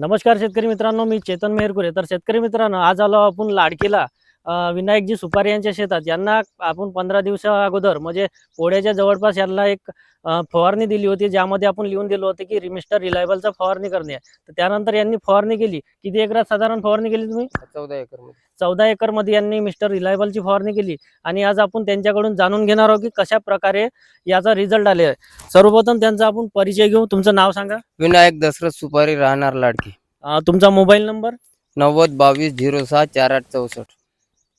नमस्कार शेतकरी मित्रांनो मी चेतन मेहरकुरे. तर शेतकरी मित्रांनो आज आलो आपण लाडकीला. विनायकजी सुपारी यांच्या शेतात. यांना आपण पंधरा दिवसा अगोदर म्हणजे पोळ्याच्या जवळपास यांना एक फवारणी दिली होती ज्यामध्ये आपण लिहून दिलं होतं की मिस्टर रिलायबलचा फवारणी करणे तर त्यानंतर यांनी फवारणी केली. किती एकरात साधारण फवारणी केली तुम्ही? चौदा एकर चौदा एकरमध्ये यांनी मिस्टर रिलायबलची फवारणी केली. आणि आज आपण त्यांच्याकडून जाणून घेणार आहोत की कशा प्रकारे याचा रिझल्ट आले आहे. सर्वप्रथम त्यांचा आपण परिचय घेऊ. तुमचं नाव सांगा. विनायक दशरथ सुपारी राहणार लाडकी. तुमचा मोबाईल नंबर? नव्वद बावीस झिरो सहा चार आठ चौसष्ट.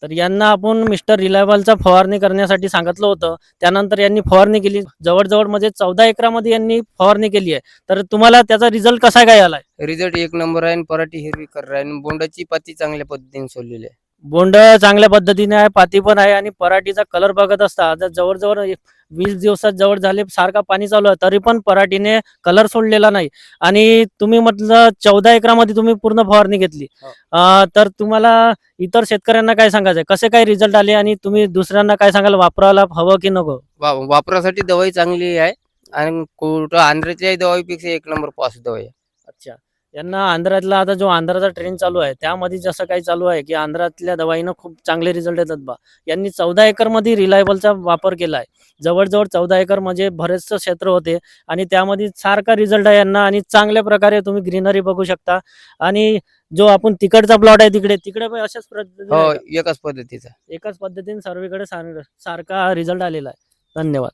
तर यांना आपण मिस्टर रिलायबलचा फवारणी करण्यासाठी सांगितलं होतं. त्यानंतर यांनी फवारणी केली. जवळजवळ म्हणजे चौदा एकरामध्ये यांनी फवारणी केली आहे. तर तुम्हाला त्याचा रिझल्ट कसा काय आलाय? रिझल्ट एक नंबर आहे आणि पराठी हिरवी कर आहे आणि बोंडाची पाती चांगल्या पद्धतीने सोडलेली आहे. बोंड चांगल्या पद्धतीने आहे पाती पण आहे आणि पराठीचा कलर बघत असता आता जवळजवळ वीस दिवसात जवळ झाले सारखा पाणी चालू आहे तरी पण पराठीने कलर सोडलेला नाही. आणि तुम्ही म्हटलं चौदा एकरामध्ये तुम्ही पूर्ण फवारणी घेतली. हो. तर तुम्हाला इतर शेतकऱ्यांना काय सांगायचं कसे काय रिझल्ट आले आणि तुम्ही दुसऱ्यांना काय सांगाल? वापरायला हवं की नको? वापरासाठी दवाई चांगली आहे आणि कुठं आंध्राच्या दवाईपेक्षा एक नंबर पास दवाई अच्छा. यांना आंध्रातला आता जो आंध्राचा ट्रेन चालू आहे त्यामध्ये जसं काही चालू आहे की आंध्रातल्या दवाईनं खूप चांगले रिझल्ट येतात बा. यांनी चौदा एकरमध्ये रिलायबलचा वापर केला आहे. जवळजवळ चौदा एकर म्हणजे बरेचसं क्षेत्र होते आणि त्यामध्ये सारखा रिझल्ट आहे यांना आणि चांगल्या प्रकारे तुम्ही ग्रीनरी बघू शकता. आणि जो आपण तिकडचा प्लॉट आहे तिकडे तिकडे पण अशाच पद्धतीने हो? एकाच पद्धतीचा. एकाच पद्धतीने सर्वीकडे सार- सारखा रिझल्ट आलेला आहे. धन्यवाद.